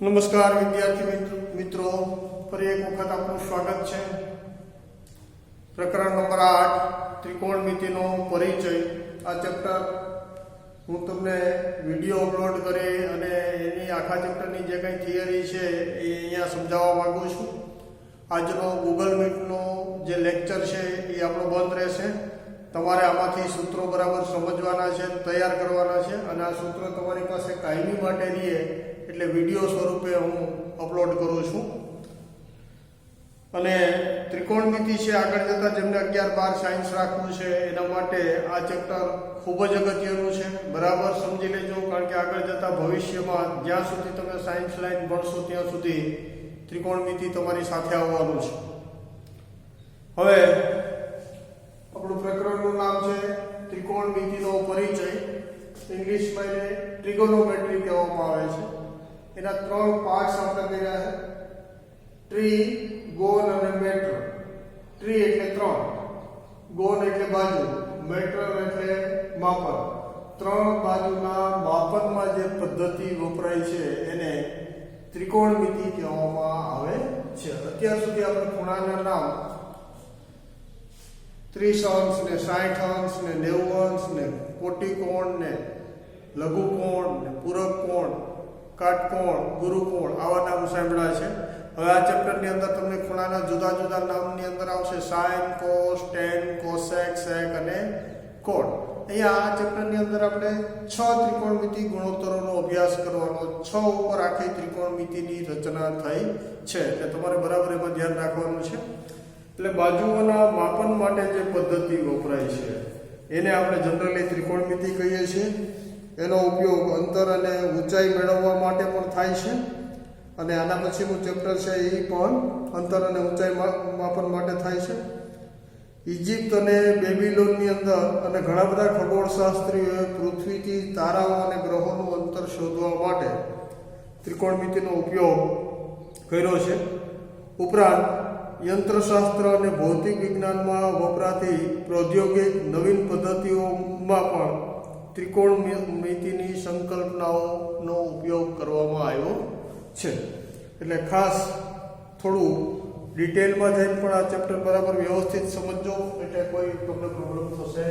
નમસ્કાર વિદ્યાર્થી મિત્રો ફરી એક વખત આપનું સ્વાગત છે. પ્રકરણ નંબર આઠ ત્રિકોણમિતિનો પરિચય. આ ચેપ્ટર હું તમને વીડિયો અપલોડ કરી અને એની આખા ચેપ્ટરની જે કંઈ થિયરી છે એ અહીંયા સમજાવવા માગું છું. આજનો ગૂગલ મીટનો જે લેક્ચર છે એ આપણો બંધ રહેશે. તમારે આમાંથી સૂત્રો બરાબર સમજવાના છે, તૈયાર કરવાના છે અને આ સૂત્રો તમારી પાસે કાયમી માટે રહીએ એટલે વીડિયો સ્વરૂપે હું અપલોડ કરું છું. અને ત્રિકોણમિતિ છે, આગળ જતાં જેમને અગિયાર બાર સાયન્સ રાખવું છે, એના માટે આ ચેપ્ટર ખૂબ જ અગત્યનું છે. બરાબર સમજી લેજો, કારણ કે આગળ જતાં ભવિષ્યમાં જ્યાં સુધી તમે સાયન્સ લાઈન ભણશો, ત્યાં સુધી ત્રિકોણમિતિ તમારી સાથે આવવાનું છે. હવે, આપણું પ્રકરણનું નામ છે ત્રિકોણમિતિનો પરિચય. ઇંગ્લિશમાં એને ટ્રિગોનોમેટ્રી કહેવામાં આવે છે. એના ત્રણ પાર્ટ્સ આપણે કર્યા છે. ટ્રી ગોન અને મેટ્રો ટ્રી એટલે ત્રણ. ગોન એટલે બાજુ. મેટ્રો એટલે માપન. ત્રણ બાજુના માપનમાં જે પદ્ધતિ વપરાય છે, એને ત્રિકોણમિતિ કહેવામાં આવે છે. અત્યાર સુધી આપણે ખૂણાના નામ ત્રીસ અંશ ને સાઠ અંશ ને નેવું અંશ ને કોટી કોણ ને લઘુ કોણ ને પૂરક કોણ કાટકોણ, ગુરુકોણ આવા નામ સાંભળ્યા છે. હવે આ ચેપ્ટરની અંદર તમને ખૂણાના જુદા જુદા નામની અંદર આવશે sine, cos, tan, cosec, sec અને કોણ. અહીંયા આ ચેપ્ટરની અંદર આપણે છ ત્રિકોણમિતિ ગુણોત્તરોનો અભ્યાસ કરવાનો, છ ઉપર આખી ત્રિકોણમિતિની રચના થઈ છે. એટલે તમારે બરાબર એમાં ધ્યાન રાખવાનું છે. એટલે બાજુઓના માપન માટે જે પદ્ધતિ વપરાય છે, એને આપણે જનરલી ત્રિકોણમિતિ કહીએ છીએ. એનો ઉપયોગ અંતર અને ઊંચાઈ મેળવવા માટે પણ થાય છે. અને આના પછીનું ચેપ્ટર છે એ પણ અંતર અને ઊંચાઈ માપન માટે થાય છે. ઇજિપ્ત અને બેબીલોનની અંદર અને ઘણા બધા ખગોળશાસ્ત્રીઓએ પૃથ્વીથી તારાઓ અને ગ્રહોનું અંતર શોધવા માટે ત્રિકોણમિતિનો ઉપયોગ કર્યો છે. ઉપરાંત યંત્રશાસ્ત્ર અને ભૌતિક વિજ્ઞાનમાં વપરાતી પ્રૌદ્યોગિક નવીન પદ્ધતિઓમાં પણ ત્રિકોણમિતિની સંકલ્પનાઓનો ઉપયોગ કરવામાં આવ્યો છે. એટલે ખાસ થોડું ડિટેલમાં જઈને પણ આ ચેપ્ટર બરાબર વ્યવસ્થિત સમજો એટલે કોઈ તમને પ્રોબ્લેમ થશે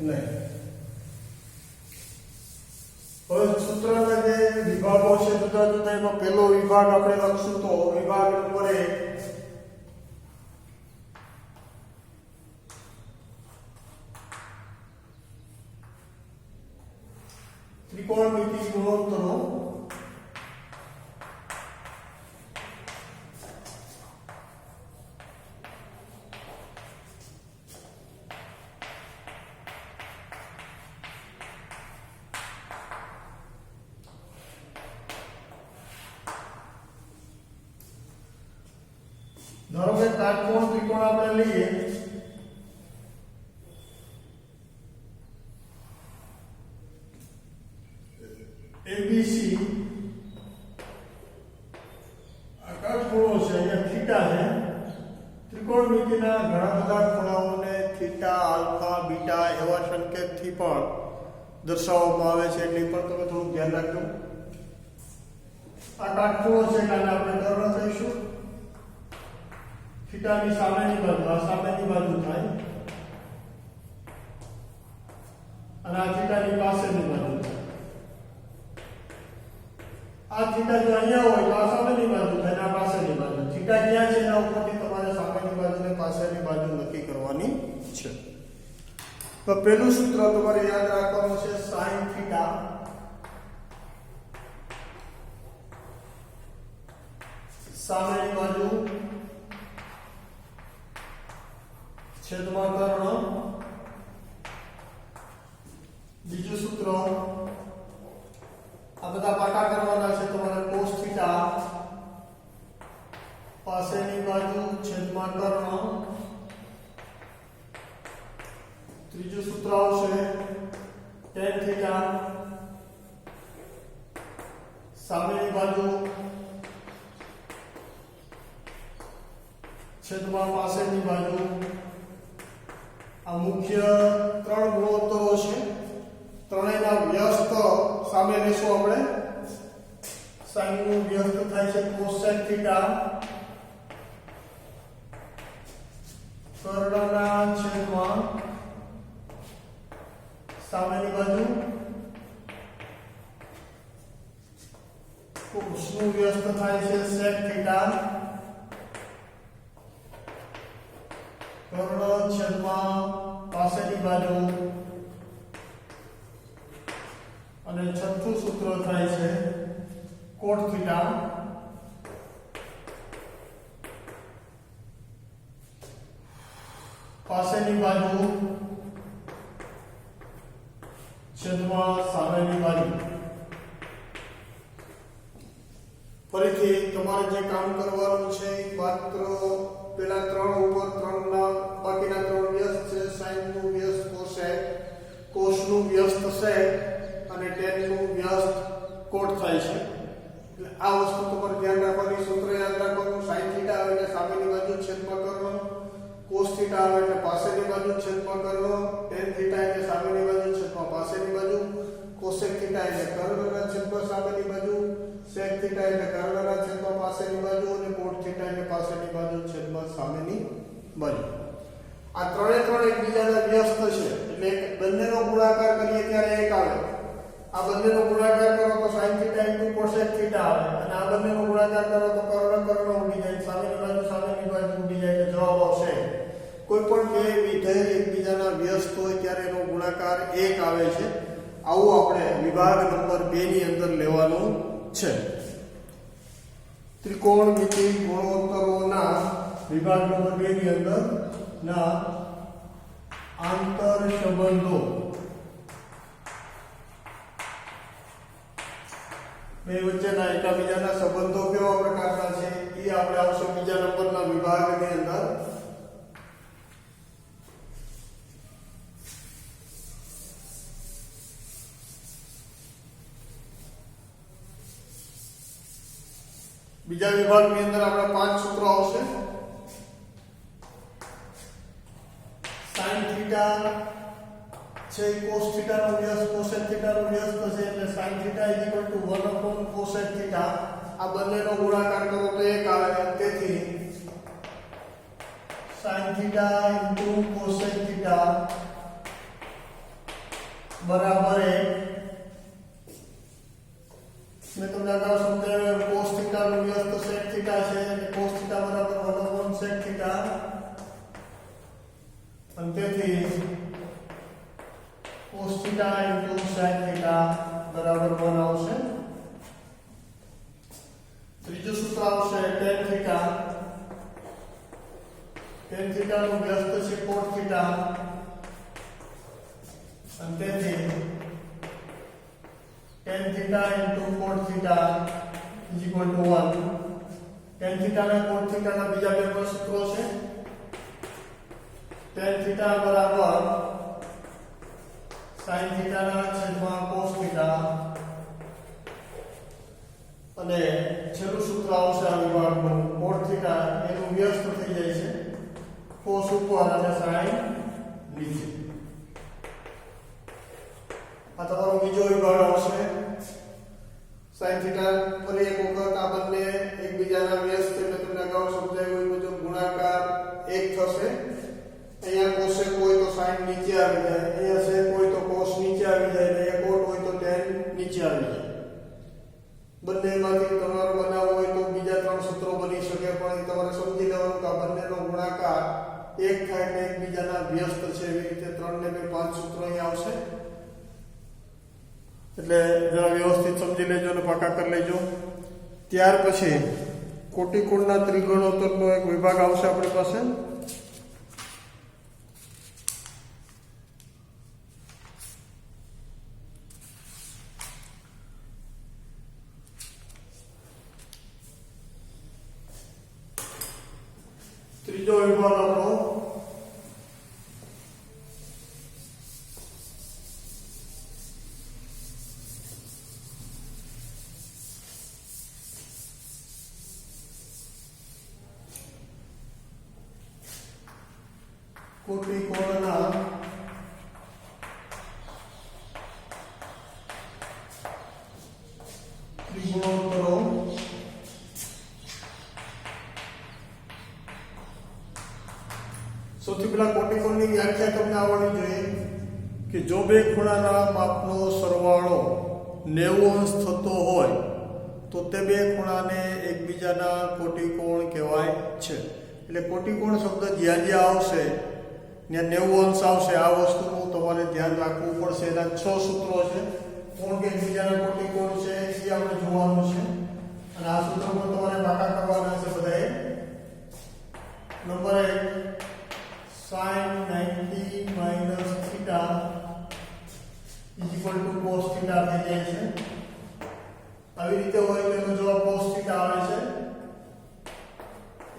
નહીં. હવે સૂત્રના જે વિભાગો છે જુદા જુદા એમાં પહેલો વિભાગ આપણે લખશું તો વિભાગ નંબર એક ત્રિકોણમિતિ ગુણોત્તરો ધારો કે કાટકોણ ત્રિકોણ આપણે લઈએ એબીસી આ કાટખૂણો છે અહીંયા થીટા છે ત્રિકોણમિતિના ઘણા બધા ખૂણાઓને થીટા આલ્ફા બીટા એવા સંકેતથી પણ દર્શાવવામાં આવે છે એટલે પણ તમે થોડું ધ્યાન રાખજો. આ કાટખૂણો છે એટલે આપણે કર્ણ કહીશું. થીટાની સામેની બાજુ સામેની બાજુ થાય. અને આ થીટાની પાસેની બાજુ આ થીટા જો અહીંયા હોય તો આ સામેની બાજુ થાય અને આ પાસેની બાજુ. થીટા ક્યાં છે એના ઉપરથી તમારે સામેની બાજુ ને પાસેની બાજુ નક્કી કરવાની છે. તો પહેલું સૂત્ર તમારે યાદ રાખવાનું છે sin થીટા. સામેની બાજુ છેદમાં કર્ણ. બીજું સૂત્ર આ બધા પાટા કરવાના છે તમારે cos થીટા પાસેની બાજુ છેદમાં કર્ણ ત્રીજું સૂત્ર આવશે tan થીટા સામેની બાજુ છેદમાં પાસેની બાજુ આ મુખ્ય ત્રણ ગુણોત્તરો છે. ત્રણેયના વ્યસ્ત સામે લેશું આપણે. સાઈનનું વ્યસ્ત થાય છે કોસેક થીટા કર્ણના છેદમાં સામેની બાજુ. કોસનું વ્યસ્ત થાય છે સેક થીટા કર્ણ છેદમાં પાસેની બાજુ. અને છઠ્ઠું સૂત્ર થાય છે કોટ થીટા. પાસેની બાજુ છેદમાં સામેની બાજુ. ફરીથી તમારે જે કામ કરવાનું છે માત્ર પેલા ત્રણ ઉપર ત્રણના બાકીના ત્રણ વ્યસ્ત છે સાઈનનું વ્યસ્ત કોસેક કોષનું વ્યસ્ત છે અને ટેનનું વ્યસ્ત કોટ થાય છે. એટલે આ વસ્તુ તમારે ધ્યાન રાખવાની. સૂત્ર યાદ રાખવાનું સાઈન થીટા આવે એટલે સામેની બાજુ છેદમાં કરવાનો કોસ થીટા આવે એટલે પાસેની બાજુ છેદમાં કરવાનો ટેન થીટા એટલે સામેની બાજુ છેદમાં પાસેની બાજુ. કોસેક થીટા એટલે કર્ણના છેદમાં સામેની બાજુ. સેક થીટા એટલે કર્ણના છેદમાં પાસેની બાજુ. અને એટલે પાસેની બાજુ છેદમાં સામેની બાજુ. આ ત્રણે ત્રણ એકબીજાના વ્યસ્ત છે, એટલે બંનેનો ગુણાકાર કરીએ ત્યારે એક આવે. આ બંનેનો ગુણાકાર કરો તો sin ઇન્ટુ cosec થીટા આવે, અને આ બંનેનો ગુણાકાર કરો તો કર્ણ કર્ણ ઉડી જાય, સામેની બાજુ સામેની બાજુ ઉડી જાય, એટલે જવાબ આવશે. કોઈ પણ બે વિધેય એકબીજાના વ્યસ્ત હોય ત્યારે એનો ગુણાકાર એક આવે છે. આવું આપણે વિભાગ નંબર 2 ની અંદર લેવાનું છે. ત્રિકોણમિતિ ગુણોત્તરોના વિભાગ નંબર બે ની અંદર ના આંતર સંબંધો. બે વચ્ચેના એકબીજાના સંબંધો કેવા પ્રકારના છે એ આપણે આવશે બીજા નંબરના વિભાગની અંદર. બીજા વિભાગની અંદર આપણે પાંચ સૂત્રો આવશે. sin થીટા છે cos થીટા નો વ્યસ્ત cosec થીટા નો વ્યસ્ત છે એટલે sin theta 1 upon cosec theta. આ બંનેનો ગુણાકાર કરો તો એક આવે. તેથી sin theta into cosec theta બરાબર એક. મેં તમને અગાઉ સમજાવ્યું cos થીટા નો થીટા into sin થીટા બરાબર 1 આવશે ત્રીજું સૂત્ર આવશે tan થીટા tan થીટા નું વ્યસ્ત છે cot થીટા અને તેથી tan theta into cot theta is equal to 1 tan theta અને cot થીટા ના બીજા બે સૂત્રો છે. tan થીટા બરાબર sin થીટા ના છેદમાં cos થીટા અને છેલ્લું સૂત્ર આવશે આ વિભાગનું cot થીટા, એનું વ્યસ્ત થઈ જાય છે. cos ઉપર અને sin નીચે. આ તમારો બીજો વિભાગ આવશે. sin થીટા ફરી એક વખત આ બંને એકબીજાના વ્યસ્ત એટલે તમને અગાઉ સમજાવ્યું એ મુજબ ગુણાકાર એક થશે. અહીંયા કોસેક હોય તો sin નીચે આવી જાય. અહીંયા sec હોય તો cos નીચે આવી જાય અને અહીંયા cot હોય તો tan નીચે આવી જાય બંનેમાંથી તમારે બનાવવું હોય તો બીજા ત્રણ સૂત્રો બની શકે પણ એ તમારે સમજી લેવાનું કે આ બંનેનો ગુણાકાર એક થાય એટલે એકબીજાના વ્યસ્ત છે એવી રીતે ત્રણ બે પાંચ સૂત્રો અહીં આવશે. એટલે જરા વ્યવસ્થિત સમજી લેજો અને પાકા કરી લેજો. ત્યાર પછી કોટિકોણના ત્રિગુણોત્તરનો એક વિભાગ આવશે આપણી પાસે. ત્રીજો વિભાગ કોટલી કોળના. ત્રિગુણોત્તરો સૌથી પહેલા કોટિકોણની વ્યાખ્યા તમને આવડવી જોઈએ કે જો બે ખૂણાના માપનો સરવાળો નેવું અંશ થતો હોય, તો તે બે ખૂણાને એકબીજાના કોટિકોણ કહેવાય છે. એટલે કોટિકોણ શબ્દ જ્યાં જ્યાં આવશે ત્યાં નેવું અંશ આવશે. આ વસ્તુનું તમારે ધ્યાન રાખવું પડશે. એના છ સૂત્રો છે. કોણ કે બીજાના કોટી કોણ છે, એ આપણે જોવાનું છે. અને આ સૂત્રો પણ તમારે પાકા કરવાના છે બધાએ નંબર એક sin 90 minus theta is equal to cos theta થઈ જાય છે આવી રીતે હોય તો એનો જવાબ cos થીટા આવે છે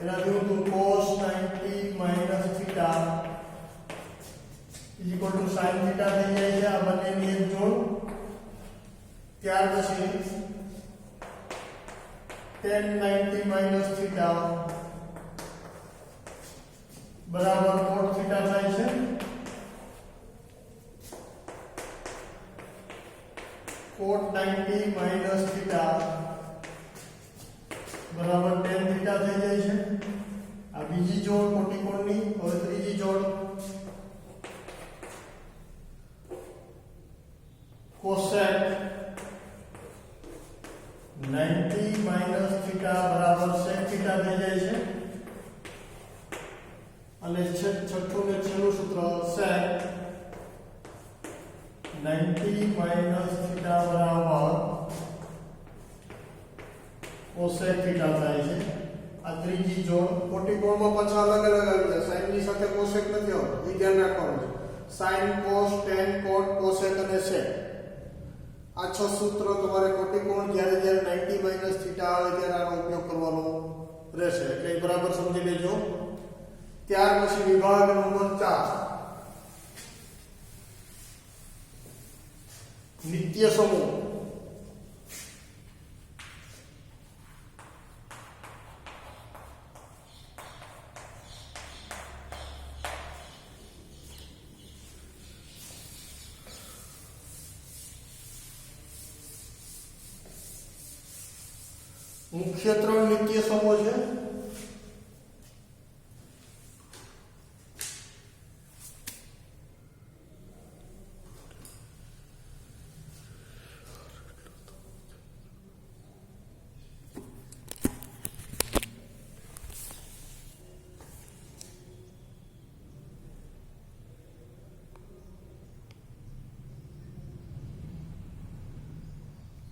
એના વિરુદ્ધ cos 90 minus theta is equal to sin theta થઈ જાય છે આ બંનેની એક જોડ ત્યાર પછી tan 90 માઇનસ થીટા બરાબર cot થીટા થાય છે cot 90 માઇનસ થીટા બરાબર tan થીટા થઈ જાય છે આ બીજી જોડ કોટિકોણની હવે ત્રીજી જોડ cosec 90 માઇનસ થીટા બરાબર sec થીટા થઈ જાય છે અને છ- છઠ્ઠું ને છેલ્લું સૂત્ર sec 90 માઇનસ થીટા બરાબર cosec થીટા થાય છે. આ ત્રીજી જોડ કોટિકોણમાં પાછા અલગ અલગ આવી જાય. સાઈનની સાથે કોસેક નથી આવતું. એ ધ્યાન રાખવાનું છે. Sine cos tan cot cosec અને સેક આ છ સૂત્ર તમારે કોટિકોણ જ્યારે જ્યારે 90 માઇનસ થીટા આવે ત્યારે આનો ઉપયોગ કરવાનો રહેશે. એટલે બરાબર સમજી લેજો. ત્યાર પછી વિભાગ નંબર ચાર. નિત્ય સમૂહ. મુખ્ય ત્રણ નિત્ય સમૂહ છે?